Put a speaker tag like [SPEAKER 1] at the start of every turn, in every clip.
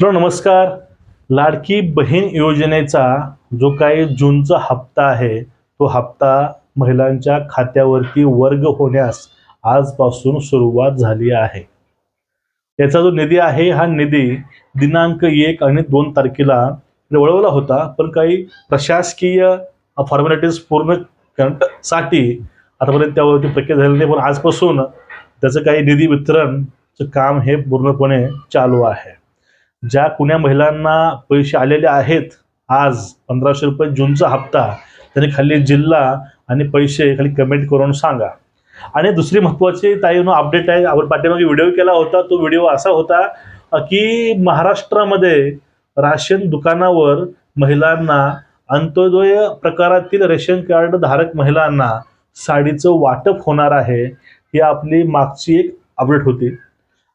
[SPEAKER 1] मित्रांनो नमस्कार. लाडकी बहीण योजनेचा जो काही जूनचा हप्ता आहे तो हप्ता महिलांच्या खात्यावरती वर्ग होण्यास आजपासून सुरुवात झाली आहे. याचा जो निधी आहे हा निधी दिनांक एक आणि दोन तारखेला वळवला होता पण काही प्रशासकीय फॉर्मॅलिटीज पूर्णसाठी आतापर्यंत त्यावरती प्रक्रिया झालेली नाही पण आजपासून त्याचं काही निधी वितरणचं काम हे पूर्णपणे चालू आहे. ज्या कुण्या महिलांना पैसे आलेले आहेत आज पंधराशे रुपये जूनचा हप्ता त्यांनी खाली जिल्हा आणि पैसे खाली कमेंट करून सांगा. आणि दुसरी महत्त्वाची ताईनो अपडेट आहे. आपण पाठीमागे व्हिडिओ केला होता तो व्हिडिओ असा होता की महाराष्ट्रामध्ये राशन दुकानावर महिलांना अंत्योदय प्रकारातील रेशन कार्ड धारक महिलांना साडीचं वाटप होणार आहे ही आपली मागची एक अपडेट होती.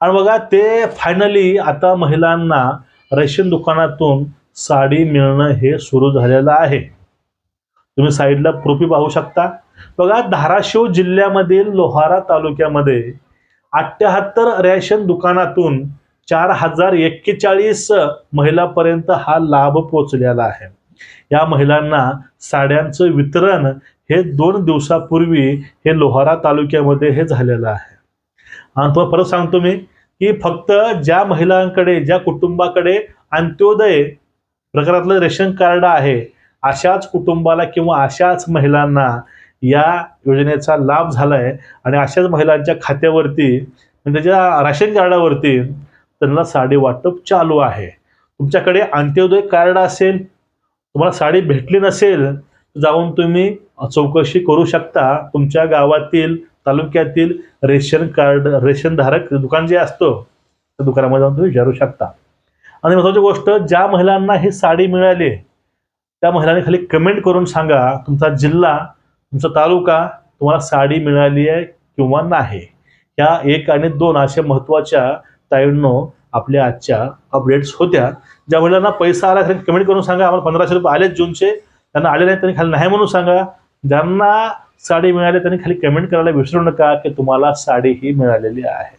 [SPEAKER 1] आणि बघा ते फायनली आता महिलांना रेशन दुकानातून साडी मिळणं हे सुरू झालेलं आहे. तुम्ही साईडला प्रूफी पाहू शकता. बघा धाराशिव जिल्ह्यामधील लोहारा तालुक्यामध्ये अठ्याहत्तर रेशन दुकानातून चार हजार एक्केचाळीस महिलापर्यंत हा लाभ पोचलेला आहे. या महिलांना साड्यांचं वितरण हे दोन दिवसापूर्वी हे लोहारा तालुक्यामध्ये हे झालेलं आहे. आणि तुम्हाला परत सांगतो मी की फक्त ज्या महिलांकडे ज्या कुटुंबाकडे अंत्योदय प्रकारातलं रेशन कार्ड आहे अशाच कुटुंबाला किंवा अशाच महिलांना या योजनेचा लाभ झालाय आणि अशाच महिलांच्या खात्यावरती म्हणजे त्याच्या राशन कार्डावरती त्यांना साडी वाटप चालू आहे. तुमच्याकडे अंत्योदय कार्ड असेल तुम्हाला साडी भेटली नसेल तर जाऊन तुम्ही चौकशी करू शकता. तुमच्या गावातील तालुक्यातील रेशन कार्ड रेशन धारक दुकान जे असतं त्या दुकानामध्ये जाऊन तुम्ही विचारू शकता. आणि महत्वाची गोष्ट ज्या महिलांना हे साडी मिळाली त्या महिलांनी खाली कमेंट करून सांगा तुमचा जिल्हा तुमचा तालुका तुम्हाला साडी मिळाली आहे किंवा नाही. या एक आणि दोन अशा महत्त्वाच्या ताईंनो आपल्या आजच्या अपडेट्स होत्या. ज्या महिलांना पैसा आला खाली कमेंट करून सांगा आम्हाला पंधराशे रुपये आलेच जूनचे त्यांना आले नाही त्यांनी खाली नाही म्हणून सांगा. ज्यांना साडी मिळाली त्यांनी खाली कमेंट करायला विसरू नका की तुम्हाला साडी ही मिळालेली आहे.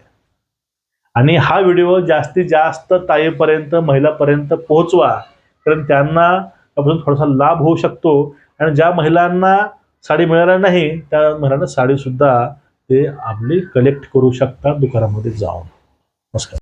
[SPEAKER 1] आणि हा व्हिडिओ जास्तीत जास्त ताईपर्यंत महिलापर्यंत पोहोचवा. कारण त्यांना त्यापासून थोडासा लाभ होऊ शकतो. आणि ज्या महिलांना साडी मिळाल्या नाही त्या महिलांना साडीसुद्धा ते आपली कलेक्ट करू शकतात दुकानामध्ये जाऊन. नमस्कार.